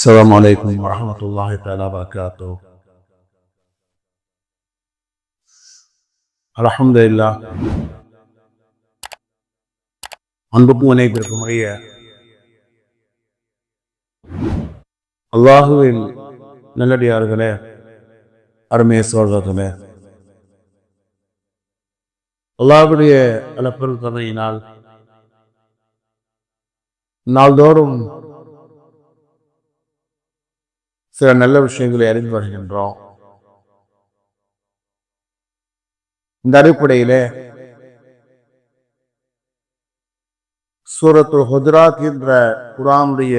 السلام عليكم ورحمة الله تعالى وبركاته الحمد لله அன்புக்கும் இணைப்பிற்கும் உடைய அல்லாஹுவின் நல்லடியார்களே அருமைய சோழர்களே அல்லாஹுடைய அளப்பெரும் தந்தையினால் நாள்தோறும் சில நல்ல விஷயங்களை அறிந்து வருகின்றோம். இந்த அடிப்படையில சூரத்து ஹுஜராத் என்ற குரானுடைய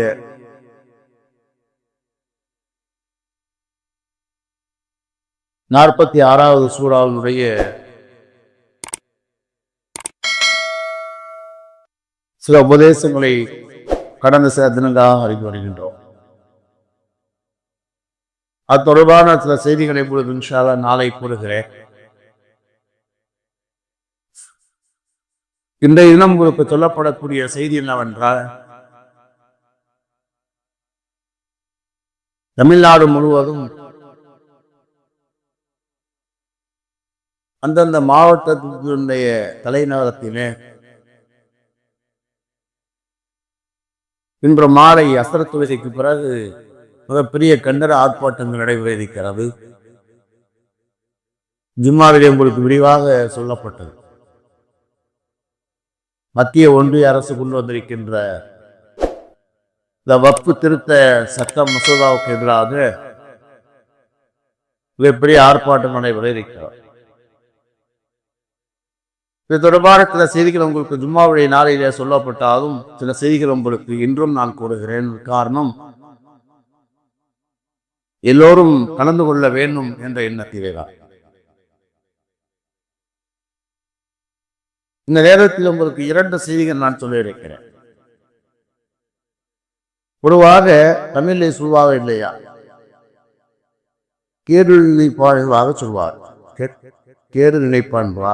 நாற்பத்தி ஆறாவது சூறாவினுடைய சில உபதேசங்களை கடந்த சில தினங்களாக அறிந்து வருகின்றோம். அது தொடர்பான சில செய்திகளை உங்களுக்கு இன்ஷால நாளை கூறுகிறேன். இன்றைய தினம் உங்களுக்கு சொல்லப்படக்கூடிய செய்தி என்னவென்றால் தமிழ்நாடு முழுவதும் அந்தந்த மாவட்டத்தினுடைய தலைநகரத்திலே இன்று மாலை அசர துளசிக்கு பிறகு மிகப்பெரிய கண்டர ஆர்ப்பாட்டங்கள் நடைபெற இருக்கிறது ஜிம்மாவிலே உங்களுக்கு விரிவாக சொல்லப்பட்டது. மத்திய ஒன்றிய அரசு கொண்டு வந்திருக்கின்ற இந்த வப்பு திருத்த சட்ட மசோதாவுக்கு எதிராக மிகப்பெரிய ஆர்ப்பாட்டம் நடைபெற இது தொடர்பான சில செய்திகள் உங்களுக்கு ஜும்மாவுடைய நாளையிலே சொல்லப்பட்டாலும் சில செய்திகள் உங்களுக்கு இன்றும் நான் கூறுகிறேன். காரணம் எல்லோரும் கலந்து கொள்ள வேண்டும் என்ற எண்ணத்திலே தான். இந்த நேரத்தில் உங்களுக்கு இரண்டு செய்திகள் நான் சொல்லியிருக்கிறேன் பொதுவாக தமிழை சொல்வாக இல்லையா? கேடு நினைப்பாளர்களாக சொல்வார். கேடு நினைப்பான்பா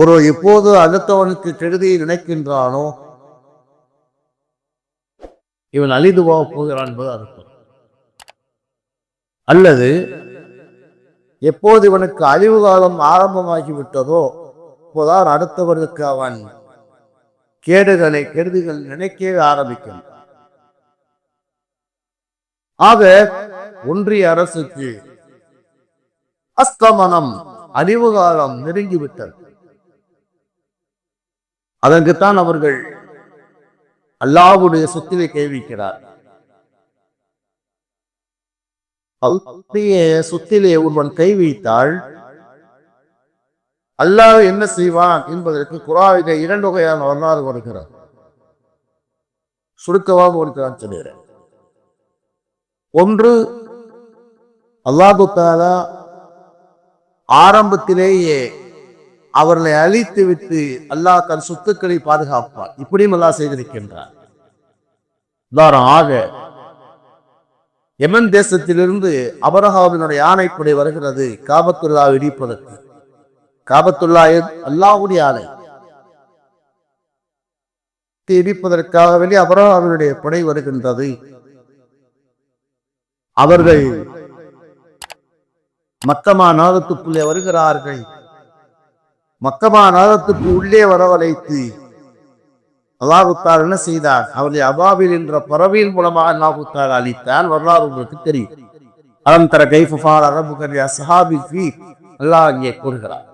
ஒரு எப்போது அடுத்தவனுக்கு கெடுதியை நினைக்கின்றானோ இவன் அழிந்து போகிறான் என்பது அர்த்தம். அல்லது எப்போது இவனுக்கு அழிவு காலம் ஆரம்பமாகி விட்டதோ அப்போதான் அடுத்தவர்களுக்கு அவன் கேடுகளை கெடுதிகள் நினைக்கவே ஆரம்பிக்கும். ஆக ஒன்றிய அரசுக்கு அஸ்தமனம் அழிவு காலம் நெருங்கிவிட்டது. அதற்குத்தான் அவர்கள் அல்லாவுடைய சொத்திலே கைவிக்கிறார் அப்படிய சுத்திலே ஒருவன் கை வைத்தால் அல்லாஹ் என்ன செய்வான் என்பதற்கு குராவிக இரண்டு வகையான வரலாறு வருகிறார் சுருக்கமாக கொடுக்கிறான் சொல்லுகிறேன். ஒன்று அல்லாஹு தாலா ஆரம்பத்திலேயே அவர்களை அழித்து விட்டு அல்லாஹ் தன் சொத்துக்களை பாதுகாப்பார் இப்படியும் அல்லாஹ் செய்திருக்கின்றார் உதாரணம் ஆக எமன் தேசத்திலிருந்து அபரஹாவினுடைய யானைப்படை வருகிறது. காபத்துல்லா இடிப்பதற்கு. காபத்துல்லா அல்லாவுடைய ஆலை இடிப்பதற்காக வெளியே அபரஹாவினுடைய படை வருகின்றது. அவர்கள் மக்கமா நாதத்துக்குள்ளே வருகிறார்கள். மக்கமா நாதத்துக்கு உள்ளே வரவழைத்து அல்லாஹுத்தார் என்ன செய்தார்? அவருடைய அபாபில் என்ற பறவையின் மூலமாக அல்லாஹுத்தார் அளித்தான் வரலாறு உங்களுக்கு தெரியும். அலந்தர கைஃபால் அரபுகரியா சஹாபி ஃபி. அல்லாஹ் அங்கே கூறுகிறார்.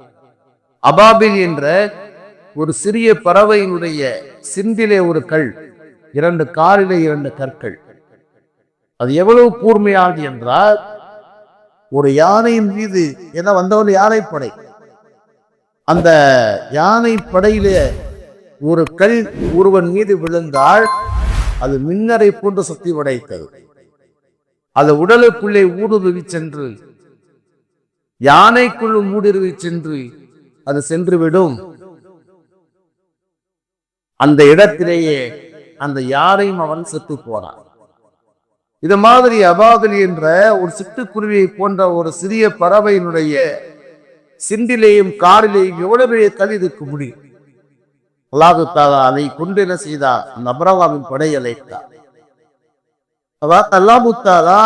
அபாபில் என்ற ஒரு சிறிய பறவையினுடைய சிந்திலே ஒரு கல் இரண்டு காரிலே இரண்டு கற்கள். அது எவ்வளவு கூர்மையானது என்றால் ஒரு யானையின் மீது என வந்தவன் யானைப்படை. அந்த யானை படையிலே ஒரு கல் ஒருவன் மீது விழுந்தால் அது மின்னரை போன்று சக்தி உடைத்தது அது உடலுக்குள்ளே ஊடுருவி சென்று யானைக்குள் ஊடுருவி சென்று அது சென்றுவிடும். அந்த இடத்திலேயே அந்த யாரையும் அவன் செத்து போனான். இது மாதிரி அபாகலி என்ற ஒரு சிட்டுக்குருவியை போன்ற ஒரு சிறிய பறவையினுடைய சிந்திலேயும் காரிலேயும் எவ்வளவு பெரிய கல் இதுக்கு முடியும் அல்லாது தாலா அதை கொண்டு என்ன செய்தார் அந்த அப்ரஹாமின் படை அழைத்தார் அதாவது அல்லாமுத்தாலா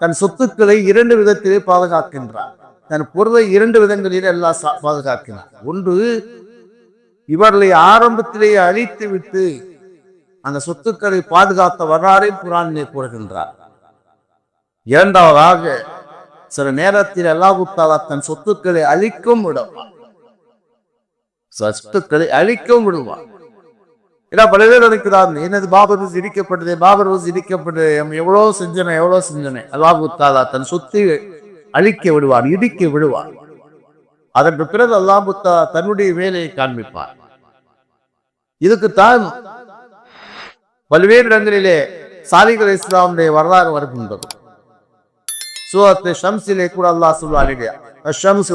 தன் சொத்துக்களை இரண்டு விதத்திலே பாதுகாக்கின்றார் தன் பொருளை இரண்டு விதங்களில் எல்லாம் பாதுகாக்கிறார் ஒன்று இவர்களை ஆரம்பத்திலேயே அழித்து விட்டு அந்த சொத்துக்களை பாதுகாத்த வரலாறை குரானிலே கூறுகின்றார். இரண்டாவதாக சில நேரத்தில் அல்லாஹுத்தாலா தன் சொத்துக்களை அழிக்கும் விடுவார் சஷ்டத்தை அழிக்கவும் விடுவான் ஏன்னா பல பேர் நினைக்கிறார் என்னது பாபர் ரோஸ் பாபர் ரோஸ் இடிக்கப்பட்டது எவ்வளோ செஞ்சனே எவ்வளோ செஞ்சனே. அல்லாஹ் தாலா தன் சொத்து அழிக்க விடுவார் இடிக்க விடுவார் அதற்கு பிறகு அல்லாஹு தாலா தன்னுடைய வேலையை காண்பிப்பார். இதுக்குத்தான் பல்வேறு இடங்களிலே சாலிகர் இஸ்லாமுடைய வரலாறு வருகின்றது. சூரத்தை ஷம்சிலே கூட அல்லாஹ் சொல்லுவார் ஷம்ஸ்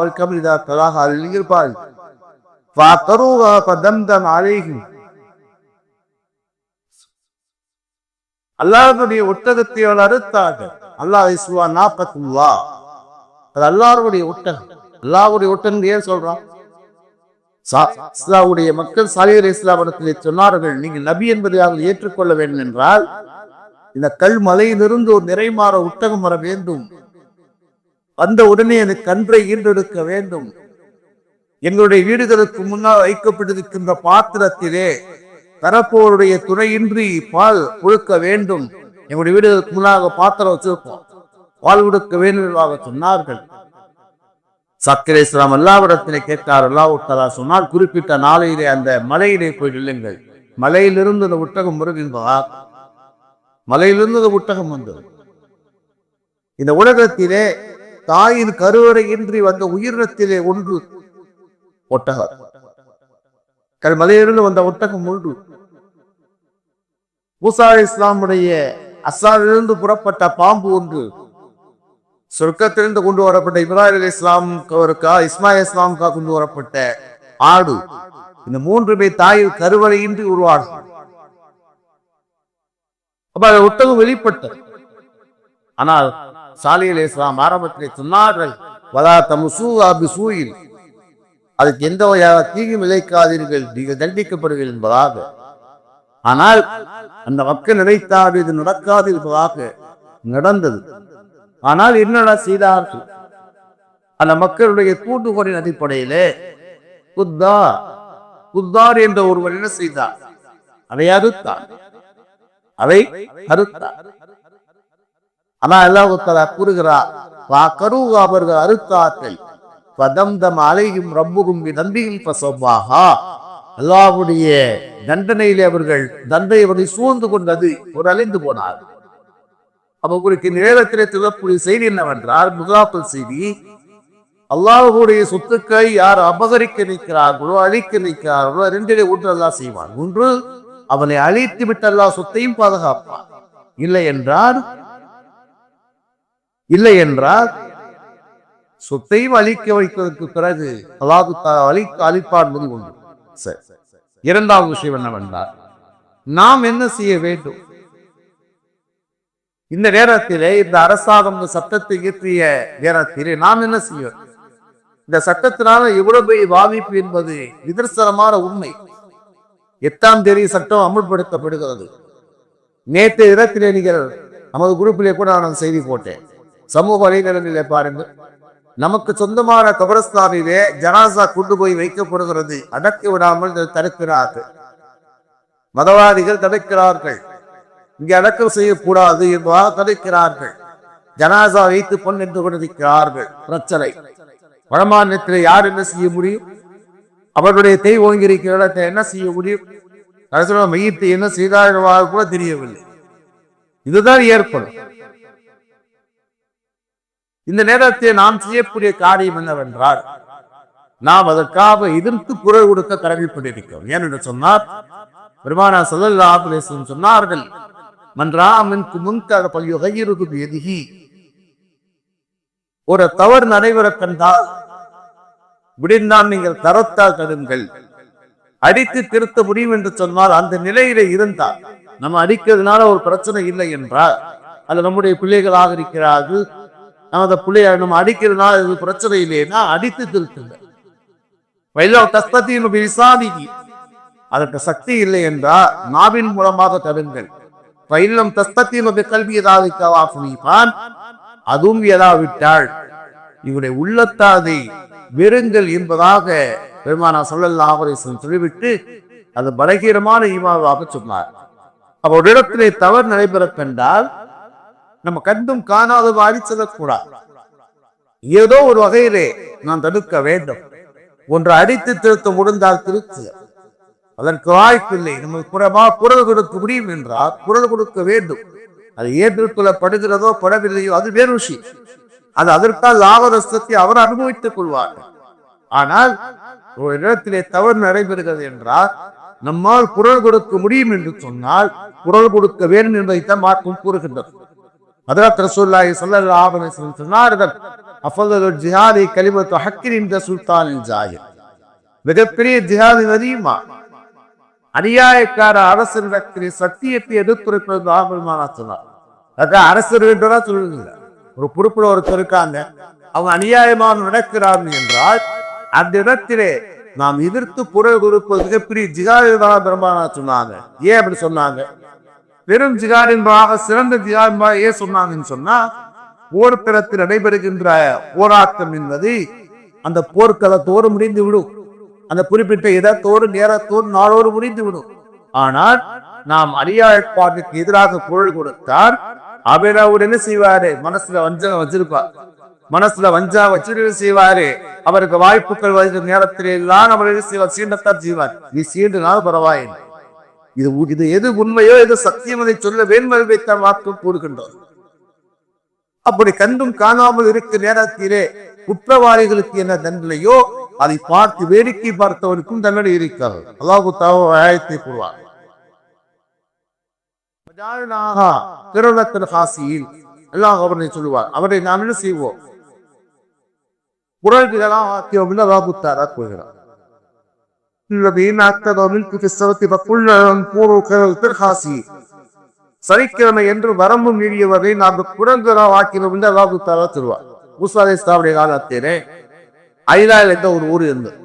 வல்கமிதா தலாஹா இருப்பார்கள் فعقروها فدمدم عليهم அல்லாஹ்வுடைய ஒட்டகத்தை அவள் அறுத்தார்கள் அல்லாஹ் இஸ்வா நாப்பத்துல்லா அது அல்லாஹ்வுடைய ஒட்டகம் அல்லாஹ்வுடைய ஒட்டகம் ஏன் சொல்றான் சா- இஸ்லாமுடைய மக்கள் சாலியர் இஸ்லாமிடத்திலே சொன்னார்கள் நீங்கள் நபி என்பதை அவர்கள் ஏற்றுக்கொள்ள வேண்டும் என்றால் இந்த கல் மலையிலிருந்து ஒரு நிறைமாற ஒட்டகம் வர வேண்டும் வந்த உடனே எனக்கு கன்றை ஈன்றெடுக்க வேண்டும் எங்களுடைய வீடுகளுக்கு முன்னால் வைக்கப்பட்டிருக்கின்ற பாத்திரத்திலே தரப்போருடைய துணையின்றி பால் கொடுக்க வேண்டும். எங்களுடைய வீடுகளுக்கு முன்னாக பாத்திரம் வச்சிருப்போம் பால் கொடுக்க வேண்டும் என்பதாக சொன்னார்கள். சக்கரை இஸ்லாம் அல்லாவிடத்திலே கேட்டார் அல்லாவுத்தலா சொன்னால் குறிப்பிட்ட நாளையிலே அந்த மலையிலே போய் நில்லுங்கள். மலையிலிருந்து அந்த ஒட்டகம் முருகின்றதா மலையிலிருந்து அந்த ஒட்டகம் வந்தது. இந்த உலகத்திலே தாயின் கருவறையின்றி வந்த உயிரினத்திலே ஒன்று ஒட்டகம். கல் மலையிலிருந்து வந்த ஒட்டகம் முழு மூசா இஸ்லாமுடைய அசாலிலிருந்து புறப்பட்ட பாம்பு ஒன்று சொர்க்கத்திலிருந்து கொண்டு வரப்பட்ட இப்ராஹிம் அலி இஸ்லாமுக்கா இஸ்மாயில் இஸ்லாமுக்கா கொண்டு வரப்பட்ட ஆடு. இந்த மூன்றுமே தாயில் கருவறையின்றி உருவாகும் அப்ப அது ஒட்டகம் வெளிப்பட்டது. ஆனால் சாலியல் இஸ்லாம் ஆரம்பத்திலே சொன்னார்கள் வலா தமுசூ அபிசூயில். அதுக்கு எந்த வகையான தீங்கும் விளைக்காதீர்கள் நீங்கள் தண்டிக்கப்படுவீர்கள் என்பதாக. ஆனால் அந்த மக்கள் நினைத்தார் இது நடக்காது என்பதாக நடந்தது. ஆனால் என்னடா செய்தார்கள்? அந்த மக்களுடைய தூண்டுகோலின் அடிப்படையிலே குத்தா குத்தார் என்ற ஒருவர் என்ன செய்தார்? அதை அறுத்தார். அதை அறுத்தார். ஆனால் அல்லாஹுத்தலா கூறுகிறார் வா அவர்கள் அறுத்தார்கள். பதம்தம் அலையும் ரப்புகும் நன்றியும் பசவாகா அல்லாவுடைய தண்டனையிலே அவர்கள் தண்டனை அவரை சூழ்ந்து கொண்டது ஒரு அலைந்து போனார். அப்ப உங்களுக்கு நேரத்திலே சொல்லக்கூடிய செய்தி என்னவென்றால் முதலாவது செய்தி அல்லாஹுடைய சொத்துக்களை யார் அபகரிக்க நிற்கிறார்களோ அழிக்க நிற்கிறார்களோ ரெண்டிலே ஒன்று அல்லா செய்வான். ஒன்று அவனை அழித்து விட்டு சொத்தையும் பாதுகாப்பான். இல்லை என்றால் இல்லை என்றால் சொத்தையும் அழிக்க வைப்பதற்கு பிறகு அதாவது அழிக்க அழிப்பான் என்பது ஒன்று. சரி. இரண்டாவது விஷயம் என்னவென்றால் நாம் என்ன செய்ய வேண்டும்? இந்த நேரத்திலே இந்த அரசாங்கம் இந்த சட்டத்தை இயற்றிய நேரத்திலே நாம் என்ன செய்ய இந்த சட்டத்தினால எவ்வளவு பெரிய பாதிப்பு என்பது நிதர்சனமான உண்மை. எட்டாம் தேதி சட்டம் அமுல்படுத்தப்படுகிறது. நேற்று இடத்திலே நீங்கள் நமது குரூப்பிலே கூட நான் செய்தி போட்டேன். சமூக வலைதளங்களிலே பாருங்கள். நமக்கு சொந்தமான கபரஸ்தானிலே ஜனாசா கொண்டு போய் வைக்கப்படுகிறது. அடக்கி விடாமல் தடுக்கிறார்கள். மதவாதிகள் தடுக்கிறார்கள். இங்கே அடக்கம் செய்யக்கூடாது என்பதாக தடுக்கிறார்கள். ஜனாசா வைத்து பொன் என்று கொண்டிருக்கிறார்கள். பிரச்சனை. வடமாநிலத்தில் யார் என்ன செய்ய முடியும்? அவருடைய தெய் ஓங்கியிருக்கிற இடத்தை என்ன செய்ய முடியும்? கடைசியில் மையத்தை என்ன செய்தார்கள் கூட தெரியவில்லை. இதுதான் ஏற்படும். இந்த நேரத்தில் நாம் செய்யக்கூடிய காரியம் என்னவென்றால் நாம் அதற்காக எதிர்த்து குரல் கொடுக்க கடமைப்பட்டிருக்கிறோம். ஏனென்று சொன்னார் பெருமானா சல்லல்லாஹு சொன்னார்கள் மன்றாமின் முன்கர பல்யுகையிருக்கு எதிகி ஒரு தவறு நடைபெற கண்டால் விடிந்தான் நீங்கள் தரத்தால் கருங்கள். அடித்து திருத்த முடியும் என்று சொன்னால் அந்த நிலையிலே இருந்தால் நம்ம அடிக்கிறதுனால ஒரு பிரச்சனை இல்லை என்றால் அது நம்முடைய பிள்ளைகளாக இருக்கிறார்கள் நமது பிள்ளைய நம்ம அடிக்கிறதுனால இது பிரச்சனை இல்லைன்னா அடித்து திருத்துங்க. வயலோ தஸ்தத்தின் விசாதிக்கு அதற்கு சக்தி இல்லை என்றால் நாவின் மூலமாக தருங்கள் பயிலம் தஸ்தத்தின் கல்வி ஏதாவது அதுவும் ஏதாவிட்டால் இவருடைய உள்ளத்தாதை வெறுங்கள் என்பதாக பெருமானா சொல்லல்லாஹ் சொல்லிவிட்டு அது பலகீனமான ஈமாவாக சொன்னார். அப்ப இடத்திலே தவறு நடைபெற கண்டால் நம்ம கண்டும் காணாத மாதிரி செல்லக்கூடாது. ஏதோ ஒரு வகையிலே நான் தடுக்க வேண்டும். ஒன்று அடித்து திருத்த முடிந்தால் திருத்து. அதற்கு வாய்ப்பில்லை. நம்ம புறமா குரல் கொடுக்க முடியும் என்றால் குரல் கொடுக்க வேண்டும். அது ஏற்றுக்கொள்ளப்படுகிறதோ படவில்லையோ அது வேறு விஷயம். அது அதற்கால் லாபரசத்தை அவர் அனுபவித்துக் கொள்வார் ஆனால் ஒரு இடத்திலே தவறு நடைபெறுகிறது என்றால் நம்மால் குரல் கொடுக்க முடியும் என்று சொன்னால் குரல் கொடுக்க வேண்டும் என்பதைத்தான் மார்க்கம் கூறுகின்றது. அதற்கு ரசூல்லாய் ஸல்லல்லாஹு அலைஹி வஸல்லம் சொன்னார்கள் அஃதலுல் ஜிஹாதி கலிமத்து ஹக்கின் இந்த சுல்தானின் ஜாஹிர் மிகப்பெரிய ஜிஹாதி தெரியுமா அநியாயக்கார அரசரிடத்தில் சத்தியத்தை எதிர்த்துரைப்பது ஆபரமான சொன்னார் அதான் அரசர் என்றா சொல்லுங்க ஒரு பொறுப்புல ஒருத்தர் இருக்காங்க அவங்க அநியாயமாக நடக்கிறார்கள் என்றால் அந்த இடத்திலே நாம் எதிர்த்து குரல் கொடுப்பது மிகப்பெரிய ஜிகாதிதான் பெருமானா சொன்னாங்க ஏன் அப்படி சொன்னாங்க வெறும் ஜிகாரின்பாக என்பதாக சிறந்த ஜிகாத் என்பதாக ஏன் சொன்னாங்கன்னு சொன்னா போர்க்களத்தில் நடைபெறுகின்ற போராட்டம் என்பது அந்த போர்க்களத்தோடு முடிந்து விடும். அந்த குறிப்பிட்ட இடத்தோடு நேரத்தோடு நாளோடு முடிந்து விடும். ஆனால் நாம் அரியாழ்பாட்டுக்கு எதிராக குரல் கொடுத்தால் அவர் அவர் என்ன செய்வாரு? மனசுல வஞ்சகம் வச்சிருப்பார். மனசுல வஞ்சா வச்சிருக்க செய்வாரு? அவருக்கு வாய்ப்புகள் வருகிற நேரத்தில் எல்லாம் அவர் என்ன செய்வார்? சீண்டத்தான் செய்வார். நீ சீண்டுனாலும் பரவாயில்லை. இது இது எது உண்மையோ எது சத்தியம் அதை சொல்ல வேண்மல் வைத்தான் வாக்கு கூறுகின்றோம். அப்படி கண்டும் காணாமல் இருக்க நேரத்திலே குற்றவாளிகளுக்கு என்ன தண்டனையோ அதை பார்த்து வேடிக்கை பார்த்தவருக்கும் தண்டனை இருக்கிறது அல்லாஹு தாவ ஆயத்தை கூறுவார் திருநத்தின் காசியில் எல்லாம் அவரை சொல்லுவார் அவரை நாம் என்ன செய்வோம்? குரல்களெல்லாம் வாக்கியம் அல்லாஹு தாரா கூறுகிறார் الذين اعتدوا منكم في السبت فقلنا لهم كونوا كالخاسي சனிக்கிழமை என்று வரம்பு மீறியவரை நாம் குரங்குறா வாக்கினோம் என்று அல்லாஹு தாலா சொல்வார் மூசா அலைஹிஸ்ஸலாமுடைய காலத்திலே ஐலால் என்ற ஒரு ஊர் இருந்தது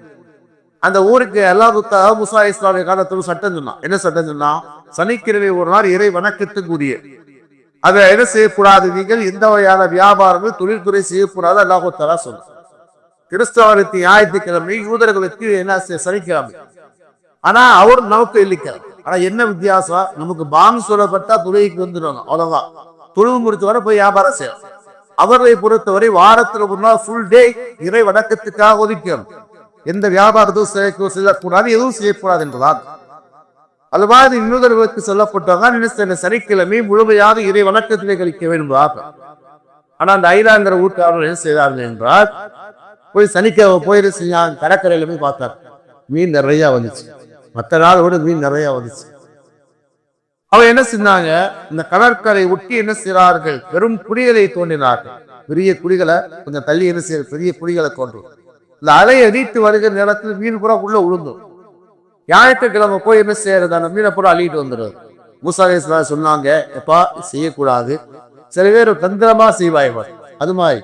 அந்த ஊருக்கு அல்லாஹு தாலா மூசா அலைஹிஸ்ஸலாமுடைய காலத்தில் சட்டம் சொன்னான் என்ன சட்டம் சொன்னா சனிக்கிழமை ஒரு நாள் இறை வணக்கத்துக்குரிய அதை என்ன செய்யக்கூடாது நீங்கள் எந்த வகையான வியாபாரங்கள் தொழில்துறை செய்யக்கூடாது அல்லாஹு தாலா சொன்னார் கிறிஸ்தவருக்கு ஞாயிற்றுக்கிழமை யூதர்களுக்கு என்ன சனிக்கிழமை. ஆனா அவர் நமக்கு இல்லிக்கிறார் ஆனா என்ன வித்தியாசம்? நமக்கு பாங்கு சொல்லப்பட்டா துறைக்கு வந்துடுவாங்க அவ்வளவுதான். தொழுவு முடிச்ச வரை போய் வியாபாரம் செய்யலாம். அவரை பொறுத்தவரை வாரத்துல ஒரு நாள் ஃபுல் டே இறை வணக்கத்துக்காக ஒதுக்கணும் எந்த வியாபாரத்தும் செய்ய செய்யக்கூடாது எதுவும் செய்யக்கூடாது என்றுதான் அது மாதிரி இன்னொருவருக்கு சொல்லப்பட்டவங்க என்ன சனிக்கிழமை முழுமையாக இறை வணக்கத்திலே கழிக்க வேண்டும் ஆனா அந்த ஐலாங்கிற ஊட்டாளர் என்ன செய்தார்கள் என்றால் போய் சனிக்கிழமை போயிருச்சு நான் கடற்கரையில போய் பார்த்தார். மீன் நிறைய வந்துச்சு. மற்ற நாள் விட மீன் நிறைய வந்துச்சு. அவன் என்ன செஞ்சாங்க? இந்த கடற்கரை ஒட்டி என்ன செய்கிறார்கள்? வெறும் குடிகளை தோண்டினார்கள். பெரிய குடிகளை கொஞ்சம் தள்ளி என்ன செய்ய பெரிய குடிகளை தோன்றும் இந்த அலை அடித்து வருகிற நேரத்தில் மீன் பூரா உள்ள விழுந்தும் ஞாயிற்றுக்கிழமை போய் என்ன செய்யறது? அந்த மீனை பூரா அழிட்டு வந்துடுறது. மூசாலேஸ்வரா சொன்னாங்க எப்பா செய்யக்கூடாது. சில பேர் தந்திரமா செய்வாய்வார். அது மாதிரி.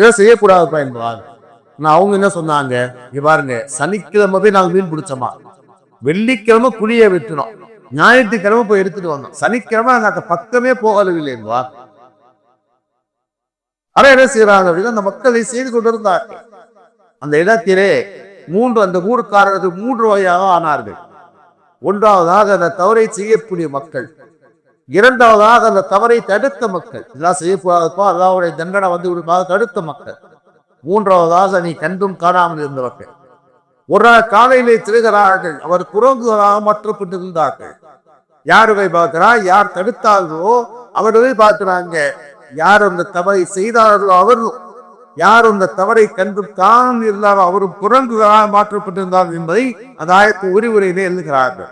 இதை செய்யக்கூடாதுப்பா என்பார் நான் அவங்க என்ன சொன்னாங்க? இங்க பாருங்க சனிக்கிழமை போய் நாங்க மீன் பிடிச்சோமா? வெள்ளிக்கிழமை குழியை வெட்டினோம். ஞாயிற்றுக்கிழமை போய் எடுத்துட்டு வந்தோம். சனிக்கிழமை நாங்க அந்த பக்கமே போகவில்லை என்பார் ஆனா என்ன செய்யறாங்க அப்படின்னா அந்த மக்களை செய்து கொண்டிருந்தார் அந்த இடத்திலே மூன்று அந்த ஊருக்காரர்கள் மூன்று வகையாக ஆனார்கள். ஒன்றாவதாக அந்த தவறை செய்யக்கூடிய மக்கள். இரண்டாவதாக அந்த தவறை தடுத்த மக்கள். இதெல்லாம் செய்யக்கூடாதுப்பா அல்லாவுடைய தண்டனை வந்து விடுமாக தடுத்த மக்கள். மூன்றாவதாக நீ கண்டும் காணாமல் இருந்தவர்கள். ஒரு நாள் காலையிலே திருகிறார்கள். அவர் குரங்குகளாக மாற்றப்பட்டிருந்தார்கள். யார் போய் பார்க்கிறா யார் தடுத்தார்களோ அவர்களை பார்க்கிறாங்க. யார் அந்த தவறை செய்தார்களோ அவரும் யார் அந்த தவறை கண்டும் காணாமல் இருந்தாரோ அவரும் குரங்குகளாக மாற்றப்பட்டிருந்தார்கள் என்பதை அந்த ஆயத்து உரிவுரையிலே எழுதுகிறார்கள்.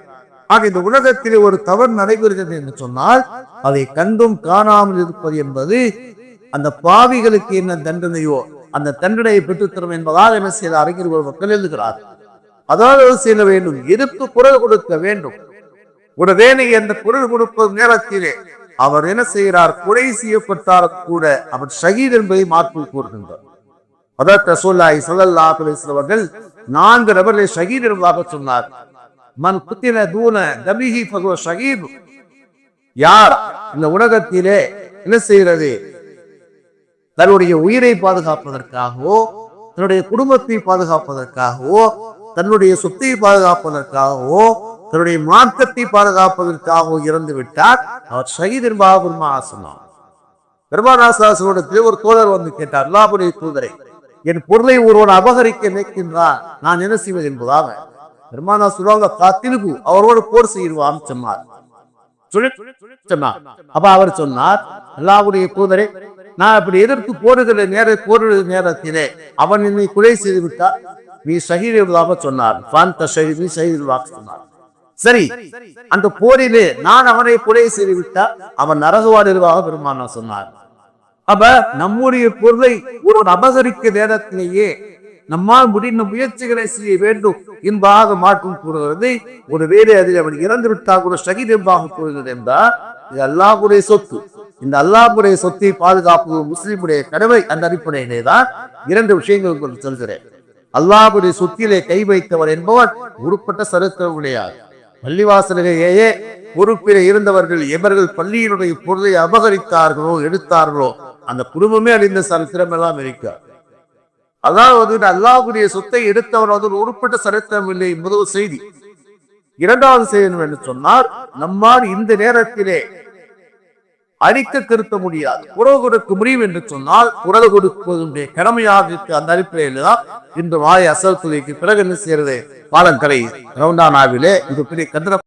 ஆக இந்த உலகத்தில் ஒரு தவறு நடைபெறுகிறது என்று சொன்னால் அதை கண்டும் காணாமல் இருப்பது என்பது அந்த பாவிகளுக்கு என்ன தண்டனையோ அந்த தண்டனையை பெற்றுத்தரும் என்பதால் என்ன செய்த அறிஞர்கள் மக்கள் எழுதுகிறார். அதாவது செய்ய வேண்டும்? எதிர்த்து குரல் கொடுக்க வேண்டும். உடனே அந்த குரல் கொடுப்பது நேரத்திலே அவர் என்ன செய்கிறார்? கொலை செய்யப்பட்டாலும் கூட அவர் ஷகீத் என்பதை மாற்றி கூறுகின்றார். அதற்கு ரசூலுல்லாஹி ஸல்லல்லாஹு அவர்கள் நான்கு நபர்களை ஷகீத் என்பதாக சொன்னார். மன் குத்தின தூன தபிஹி பகவ ஷகீப். யார் இந்த உலகத்திலே என்ன செய்கிறது? தன்னுடைய உயிரை பாதுகாப்பதற்காகவோ தன்னுடைய குடும்பத்தை பாதுகாப்பதற்காகவோ தன்னுடைய சொத்தை பாதுகாப்பதற்காகவோ தன்னுடைய மார்க்கத்தை பாதுகாப்பதற்காகவோ இறந்து விட்டார். அவர் ஷகீத் என்பதாக பெருமானா சொன்னார் ஒரு தோழர் வந்து கேட்டார் அல்லாபுடைய தூதரை என் பொருளை ஒருவன் அபகரிக்க நினைக்கின்றான். நான் என்ன செய்வது என்பதாக? பெருமானா சொல்லுவாங்க காத்திருப்பு அவரோடு போர் செய்வான் சொன்னார். சொன்னார். அப்ப அவர் சொன்னார் அல்லாவுடைய தூதரே நான் அப்படி எதிர்த்து போடுகிற நேர போடுகிற நேரத்திலே அவன் என்னை குறை செய்து விட்டார் நீ ஷஹீதாக சொன்னார். நீ ஷஹீத் சொன்னார். சரி அந்த போரிலே நான் அவனை கொலை செய்து விட்டால் அவன் நரகவாடுவாக பெருமானா சொன்னார். அப்ப நம்முடைய பொருளை ஒரு அபகரிக்க நேரத்திலேயே நம்மால் முடிந்த முயற்சிகளை செய்ய வேண்டும் என்பதாக மாற்றம் கூறுகிறது. ஒரு வேலை அதில் அவன் இறந்து விட்டால் கூட ஷகித் என்பாக கூறுகிறது என்றால் இது அல்லாஹுடைய சொத்து. இந்த அல்லாஹுடைய சொத்தை பாதுகாப்பு முஸ்லிமுடைய கடமை அந்த அடிப்படையிலே தான் இரண்டு விஷயங்கள் கொண்டு சொல்கிறேன். அல்லாஹுடைய சொத்திலே கை வைத்தவர் என்பவர் உருப்பட்ட சரித்திரம் கிடையாது பள்ளிவாசலையே பொறுப்பிலே இருந்தவர்கள் எவர்கள் பள்ளியினுடைய பொருளை அபகரித்தார்களோ எடுத்தார்களோ அந்த குடும்பமே அறிந்த சரித்திரம் எல்லாம் இருக்கிறார் அதாவது அல்லாஹுடைய சொத்தை எடுத்தவர் வந்து உருப்பட்ட சரித்திரம் இல்லை முதல் செய்தி. இரண்டாவது செய்தி என்று சொன்னார் நம்மால் இந்த நேரத்திலே அழிக்க திருத்த முடியாது. குரல் கொடுக்க முடியும் என்று சொன்னால் குரல் கொடுப்பதனுடைய கடமையாக இருக்கு. அந்த அடிப்படையில் தான் இன்று மாலை அசல் துறைக்கு பிறகு என்ன செய்யறது? பாலங்கரை ரவுண்டானாவிலே இது பெரிய கண்டன